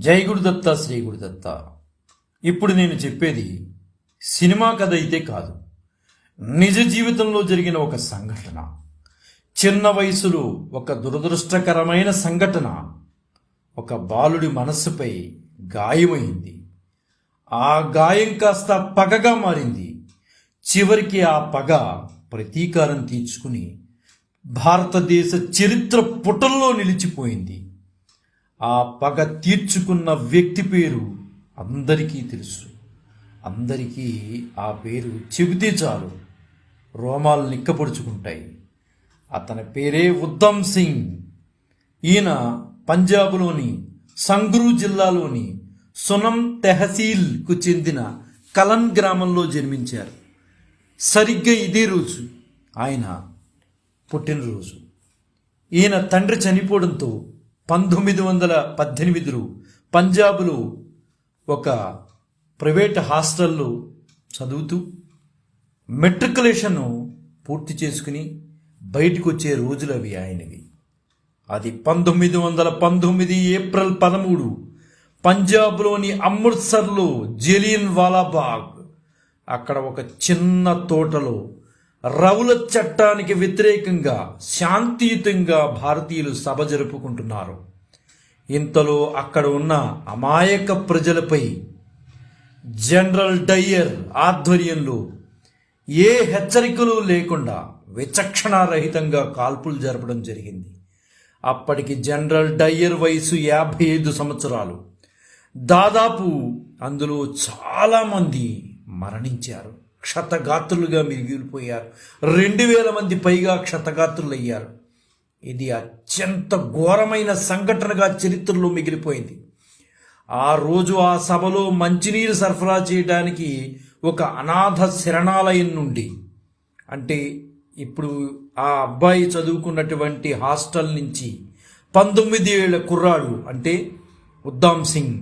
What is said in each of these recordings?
జై గురుదత్త శ్రీ గురుదత్త. ఇప్పుడు నేను చెప్పేది సినిమా కథ అయితే కాదు. నిజ జీవితంలో జరిగిన ఒక సంఘటన. చిన్న వయసులో ఒక దురదృష్టకరమైన సంఘటన ఒక బాలుడి మనస్సుపై గాయమైంది. ఆ గాయం కాస్త పగగా మారింది. చివరికి ఆ పగ ప్రతీకారం తీర్చుకుని భారతదేశ చరిత్ర పుటల్లో నిలిచిపోయింది. ఆ పగ తీర్చుకున్న వ్యక్తి పేరు అందరికీ తెలుసు. అందరికీ ఆ పేరు చెబితే చాలు. రోమాలు నిక్కపొడుచుకుంటాయి అతని పేరే ఉద్దమ్ సింగ్. ఈయన పంజాబ్లోని సంగ్రూ జిల్లాలోని సునం తెహసీల్కు చెందిన కలన్ గ్రామంలో జన్మించారు. సరిగ్గా ఇదే రోజు ఆయన పుట్టినరోజు. ఈయన తండ్రి చనిపోవడంతో పంతొమ్మిది వందల పద్దెనిమిదిలో పంజాబ్లో ఒక ప్రైవేట్ హాస్టల్లో చదువుతూ మెట్రికులేషన్ పూర్తి చేసుకుని బయటకు వచ్చే రోజులు అవి ఆయనవి. అది పంతొమ్మిది వందల పంతొమ్మిది ఏప్రిల్ పదమూడు పంజాబ్లోని అమృత్సర్లో జలియన్ వాలాబాగ్ అక్కడ ఒక చిన్న తోటలో రౌల చట్టానికి వ్యతిరేకంగా శాంతియుతంగా భారతీయులు సభ జరుపుకుంటున్నారు. ఇంతలో అక్కడ ఉన్న అమాయక ప్రజలపై జనరల్ డయ్యర్ ఆధ్వర్యంలో ఏ హెచ్చరికలు లేకుండా విచక్షణారహితంగా కాల్పులు జరపడం జరిగింది. అప్పటికి జనరల్ డయ్యర్ వయసు యాభై ఐదు సంవత్సరాలు. దాదాపు అందులో చాలామంది మరణించారు. క్షతగాత్రులుగా మిగిలిపోయారు రెండు వేల మంది పైగా క్షతగాత్రులు అయ్యారు ఇది అత్యంత ఘోరమైన సంఘటనగా చరిత్రలో మిగిలిపోయింది. ఆ రోజు ఆ సభలో మంచినీరు సరఫరా చేయడానికి ఒక అనాథ శరణాలయం నుండి అంటే ఇప్పుడు ఆ అబ్బాయి చదువుకున్నటువంటి హాస్టల్ నుంచి పంతొమ్మిది ఏళ్ళ కుర్రాడు అంటే ఉద్దాం సింగ్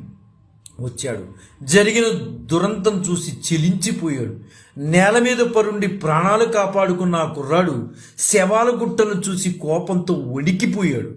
వచ్చాడు. జరిగిన దురంతం చూసి చెలించిపోయాడు. నేల మీద పరుండి ప్రాణాలు కాపాడుకున్న ఆ కుర్రాడు శవాల గుట్టలు చూసి కోపంతో వణికిపోయాడు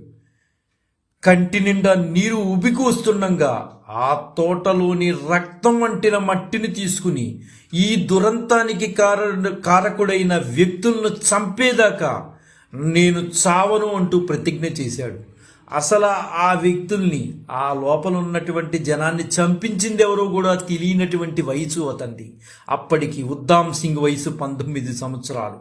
కంటి నిండా నీరు ఉబికి వస్తుండగా ఆ తోటలోని రక్తం వంటిన మట్టిని తీసుకుని ఈ దురంతానికి కార కారకుడైన వ్యక్తులను చంపేదాకా నేను చావను అంటూ ప్రతిజ్ఞ చేశాడు. అసలు ఆ వ్యక్తుల్ని ఆ లోపల ఉన్నటువంటి జనాన్ని చంపించింది ఎవరో కూడా తెలియనటువంటి వయసు అతంది అప్పటికి ఉద్దామ్ సింగ్ వయసు పంతొమ్మిది సంవత్సరాలు.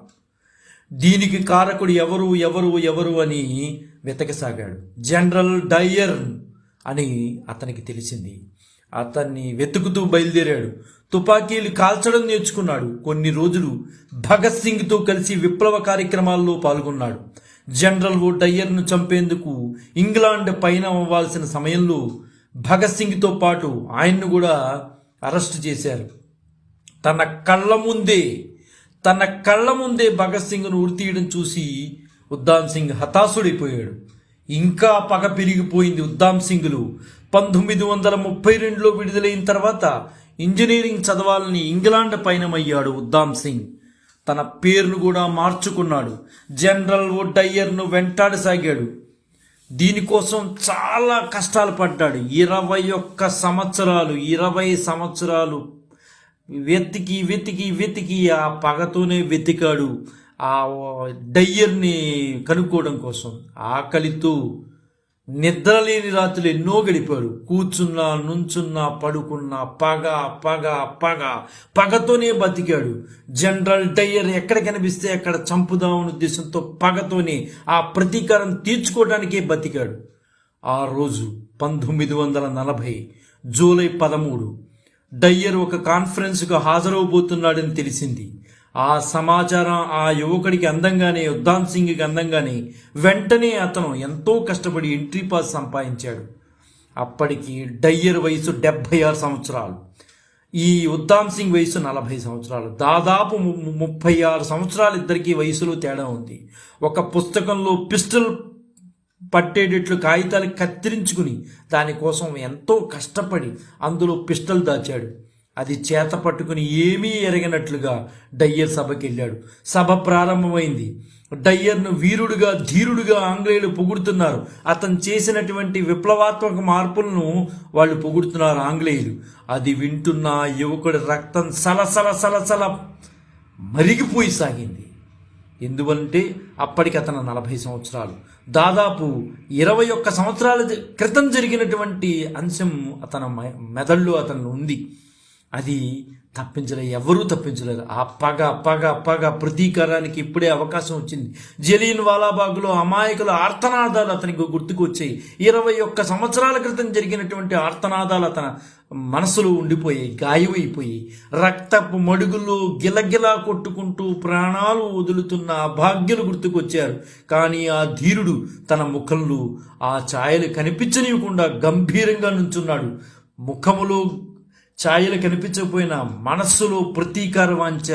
దీనికి కారకుడు ఎవరు ఎవరు ఎవరు అని వెతకసాగాడు. జనరల్ డయ్యర్ అని అతనికి తెలిసింది. అతన్ని వెతుకుతూ బయలుదేరాడు. తుపాకీలు కాల్చడం నేర్చుకున్నాడు. కొన్ని రోజులు భగత్ సింగ్తో కలిసి విప్లవ కార్యక్రమాల్లో పాల్గొన్నాడు. జనరల్ ఓ డయ్యర్ను చంపేందుకు ఇంగ్లాండ్ పైన అవ్వాల్సిన సమయంలో భగత్ సింగ్తో పాటు ఆయన్ను కూడా అరెస్ట్ చేశారు. తన కళ్ళ ముందే తన కళ్ళ ముందే భగత్ సింగ్ను ఉరితీయడం చూసి ఉద్దామ్ సింగ్ హతాశుడైపోయాడు. ఇంకా పగ పెరిగిపోయింది ఉద్దామ్ సింగ్లు. పంతొమ్మిది వందల ముప్పై రెండులో విడుదలైన తర్వాత ఇంజనీరింగ్ చదవాలని ఇంగ్లాండ్ పయనమయ్యాడు ఉద్దామ్ సింగ్. తన పేరును కూడా మార్చుకున్నాడు. జనరల్ ఓ డయ్యర్ను వెంటాడసాగాడు. దీనికోసం చాలా కష్టాలు పడ్డాడు. ఇరవై ఒక్క సంవత్సరాలు ఇరవై సంవత్సరాలు వెతికి వెతికి వెతికి ఆ పగతోనే వెతికాడు ఆ డయ్యర్ని కనుక్కోవడం కోసం. ఆకలితో నిద్రలేని రాత్రులు ఎన్నో గడిపాడు కూర్చున్నా నుంచున్నా పడుకున్నా పగ పగ పగ పగతోనే బతికాడు. జనరల్ డయ్యర్ ఎక్కడ కనిపిస్తే అక్కడ చంపుదామని ఉద్దేశంతో పగతోనే ఆ ప్రతీకారం తీర్చుకోవడానికే బతికాడు. ఆ రోజు పంతొమ్మిది వందల నలభై జూలై పదమూడు డయ్యర్ ఒక కాన్ఫరెన్స్కు హాజరవబోతున్నాడని తెలిసింది. ఆ సమాచారం ఆ యువకుడికి అందంగానే ఉద్దామ్ సింగ్కి అందంగానే వెంటనే అతను ఎంతో కష్టపడి ఎంట్రీ పాస్ సంపాదించాడు. అప్పటికి డయ్యర్ వయసు డెబ్భై ఆరు సంవత్సరాలు. ఈ ఉద్దామ్ సింగ్ వయసు నలభై సంవత్సరాలు. దాదాపు ము- ముప్పై ఆరు సంవత్సరాలు ఇద్దరికీ వయసులో తేడా ఉంది. ఒక పుస్తకంలో పిస్టల్ పట్టేటట్లు కాగితాలు కత్తిరించుకుని దానికోసం ఎంతో కష్టపడి అందులో పిస్టల్ దాచాడు. అది చేత పట్టుకుని ఏమీ ఎరగనట్లుగా డయ్యర్ సభకి వెళ్ళాడు సభ ప్రారంభమైంది. డయ్యర్ను వీరుడుగా ధీరుడుగా ఆంగ్లేయులు పొగుడుతున్నారు. అతను చేసినటువంటి విప్లవాత్మక మార్పులను వాళ్ళు పొగుడుతున్నారు ఆంగ్లేయులు. అది వింటున్న యువకుడి రక్తం సలసల సలసల మరిగిపోయి సాగింది. ఎందువంటే అప్పటికి అతను నలభై సంవత్సరాలు. దాదాపు ఇరవై ఒక్క సంవత్సరాల క్రితం జరిగినటువంటి అంశం అతని మె- మెదడులో అతను ఉంది. అది తప్పించలే ఎవరూ తప్పించలేరు ఆ పగ పగ పగ ప్రతీకారానికి ఇప్పుడే అవకాశం వచ్చింది. జలీన్ వాలాబాగ్లో అమాయకుల ఆర్తనాదాలు అతనికి గుర్తుకు వచ్చాయి ఇరవై ఒక్క సంవత్సరాల క్రితం జరిగినటువంటి ఆర్తనాదాలు అతన మనసులో ఉండిపోయాయి గాయమైపోయి రక్తపు మడుగులు గిలగిలా కొట్టుకుంటూ ప్రాణాలు వదులుతున్న అభాగ్యులు గుర్తుకొచ్చారు. కానీ ఆ ధీరుడు తన ముఖంలో ఆ ఛాయలు కనిపించనివ్వకుండా గంభీరంగా నుంచున్నాడు. ముఖములో ఛాయలు కనిపించకపోయినా మనస్సులో ప్రతీకార వాంఛ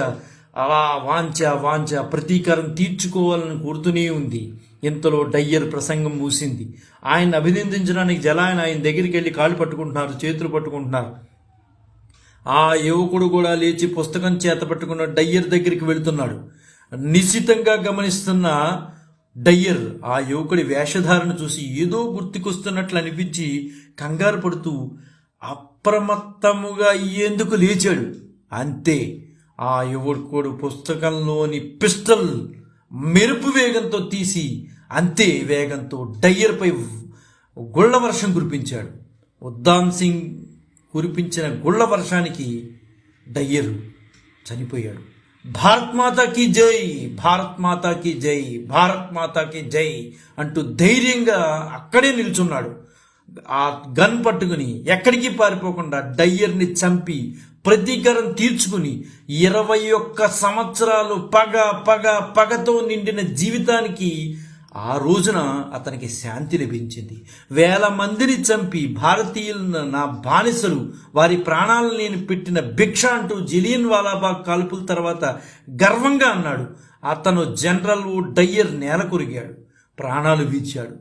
అలా వాంఛ వాంఛ ప్రతీకారం తీర్చుకోవాలని కోరుతూనే ఉంది. ఇంతలో డయ్యర్ ప్రసంగం మూసింది ఆయన అభినందించడానికి జలాయన ఆయన దగ్గరికి వెళ్ళి కాళ్ళు పట్టుకుంటున్నారు చేతులు పట్టుకుంటున్నారు. ఆ యువకుడు కూడా లేచి పుస్తకం చేత పట్టుకున్న డయ్యర్ దగ్గరికి వెళుతున్నాడు. నిశ్చితంగా గమనిస్తున్న డయ్యర్ ఆ యువకుడి వేషధారణ చూసి ఏదో గుర్తుకొస్తున్నట్లు అనిపించి కంగారు పడుతూ అప్రమత్తముగా ఎందుకు లేచాడు. అంతే ఆ యువకుడు పుస్తకంలోని పిస్టల్ మెరుపు వేగంతో తీసి అంతే వేగంతో డయ్యర్పై గుళ్ళ వర్షం కురిపించాడు. ఉద్దాం సింగ్ కురిపించిన గుళ్ళ వర్షానికి డయ్యర్ చనిపోయాడు. భారత్ మాతాకి జై భారత్ మాతాకి జై భారత్ మాతాకి జై అంటూ ధైర్యంగా అక్కడే నిల్చున్నాడు. ఆ గన్ పట్టుకుని ఎక్కడికి పారిపోకుండా డయ్యర్ని చంపి ప్రతీకారం తీర్చుకుని ఇరవై ఒక్క సంవత్సరాలు పగ పగ పగతో నిండిన జీవితానికి ఆ రోజున అతనికి శాంతి లభించింది. వేల మందిని చంపి భారతీయులను నా బానిసలు వారి ప్రాణాలను నేను పెట్టిన భిక్ష అంటూ జిలియన్ వాలాబాగ్ కాల్పుల తర్వాత గర్వంగా అన్నాడు. అతను జనరల్ ఓ డయ్యర్ నేల కొరిగాడు. ప్రాణాలు వీచాడు.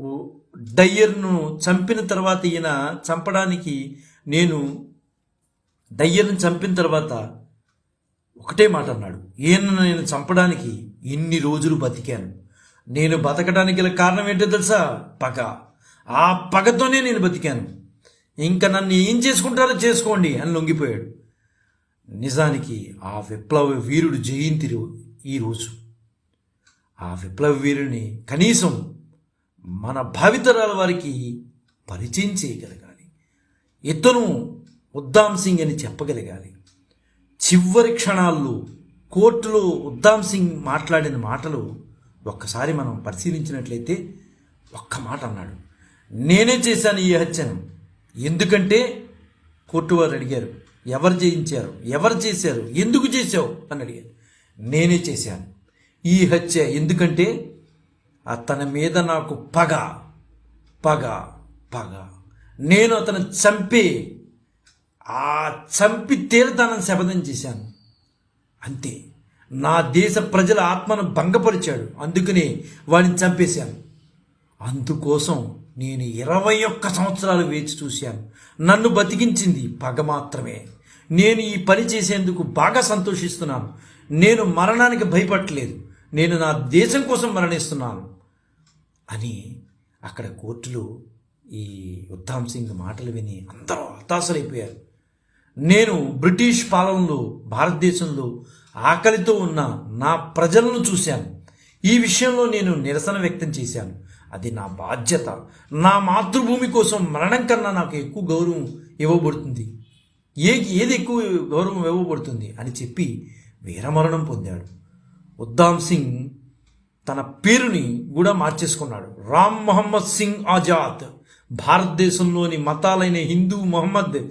ఓ డయ్యర్ను చంపిన తర్వాత ఈయన చంపడానికి నేను డయ్యర్ను చంపిన తర్వాత ఒకటే మాట అన్నాడు. ఈయన నేను చంపడానికి ఇన్ని రోజులు బతికాను. నేను బతకడానికి గల కారణం ఏంటో తెలుసా? పగ. ఆ పగతోనే నేను బతికాను. ఇంకా నన్ను ఏం చేసుకుంటారో చేసుకోండి అని లొంగిపోయాడు. నిజానికి ఆ విప్లవ వీరుడు జయంతి ఈరోజు ఆ విప్లవ వీరుని కనీసం మన భావితరాల వారికి పరిచయం చేయగలగాలి. ఇతను ఉద్దాం సింగ్ అని చెప్పగలగాలి. చివరి క్షణాల్లో కోర్టులో ఉద్దాం సింగ్ మాట్లాడిన మాటలు ఒక్కసారి మనం పరిశీలించినట్లయితే ఒక్క మాట అన్నాడు. నేనే చేశాను ఈ హత్యను ఎందుకంటే కోర్టు వారు అడిగారు ఎవరు చేయించారు ఎవరు చేశారు ఎందుకు చేశావు? అని అడిగారు. నేనే చేశాను ఈ హత్య ఎందుకంటే అతని మీద నాకు పగ పగ పగ. నేను అతను చంపి ఆ చంపి తీరతానని శపథం చేశాను. అంతే. నా దేశ ప్రజల ఆత్మను భంగపరిచాడు. అందుకనే వాడిని చంపేశాను. అందుకోసం నేను ఇరవై ఒక్క సంవత్సరాలు వేచి చూశాను. నన్ను బతికించింది పగ మాత్రమే. నేను ఈ పని చేసేందుకు బాగా సంతోషిస్తున్నాను. నేను మరణానికి భయపడలేదు నేను నా దేశం కోసం మరణిస్తున్నాను. అని అక్కడ కోర్టులో ఈ ఉద్దామ్ సింగ్ మాటలు విని అందరూ హతాశలైపోయారు. నేను బ్రిటిష్ పాలనలో భారతదేశంలో ఆకలితో ఉన్న నా ప్రజలను చూశాను. ఈ విషయంలో నేను నిరసన వ్యక్తం చేశాను. అది నా బాధ్యత. నా మాతృభూమి కోసం మరణం కన్నా నాకు ఎక్కువ గౌరవం ఇవ్వబడుతుంది. ఏ ఏది ఎక్కువ గౌరవం ఇవ్వబడుతుంది అని చెప్పి వీరమరణం పొందాడు. ఉద్దామ్ సింగ్ తన పేరుని కూడా మార్చేసుకున్నాడు. రామ్ మొహమ్మద్ సింగ్ ఆజాద్. భారతదేశంలోని మతాలైన హిందూ మొహమ్మద్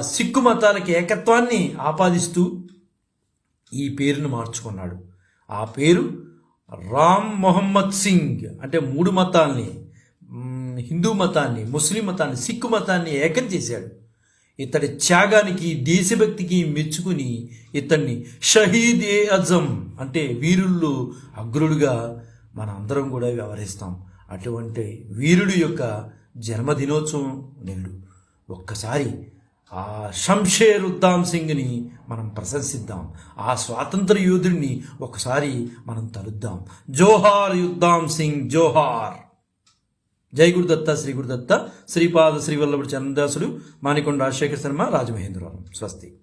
సిక్కు మతాలకి ఏకత్వాన్ని ఆపాదిస్తూ ఈ పేరును మార్చుకున్నాడు. ఆ పేరు రామ్ మొహమ్మద్ సింగ్. అంటే మూడు మతాల్ని హిందూ మతాన్ని ముస్లిం మతాన్ని సిక్కు మతాన్ని ఏకం చేశాడు. ఇతడి త్యాగానికి దేశభక్తికి మెచ్చుకుని ఇతన్ని షహీద్ ఏ అజం అంటే వీరుల్లో అగ్రుడుగా మన అందరం కూడా వ్యవహరిస్తాం. అటువంటి వీరుడు యొక్క జన్మదినోత్సవం నేడు ఒక్కసారి ఆ షంషేర్ ఉద్దాం సింగ్ని మనం ప్రశంసిద్దాం. ఆ స్వాతంత్ర యోధుడిని ఒకసారి మనం తలుద్దాం. జోహార్ యుద్ధాం సింగ్ జోహార్! జై గురుదత్త శ్రీ గురుదత్త శ్రీపాద శ్రీవల్లభుడు చంద్రదాసుడు మాణికొండ రాజశేఖర శర్మ రాజమహేంద్రవరం. స్వస్తి.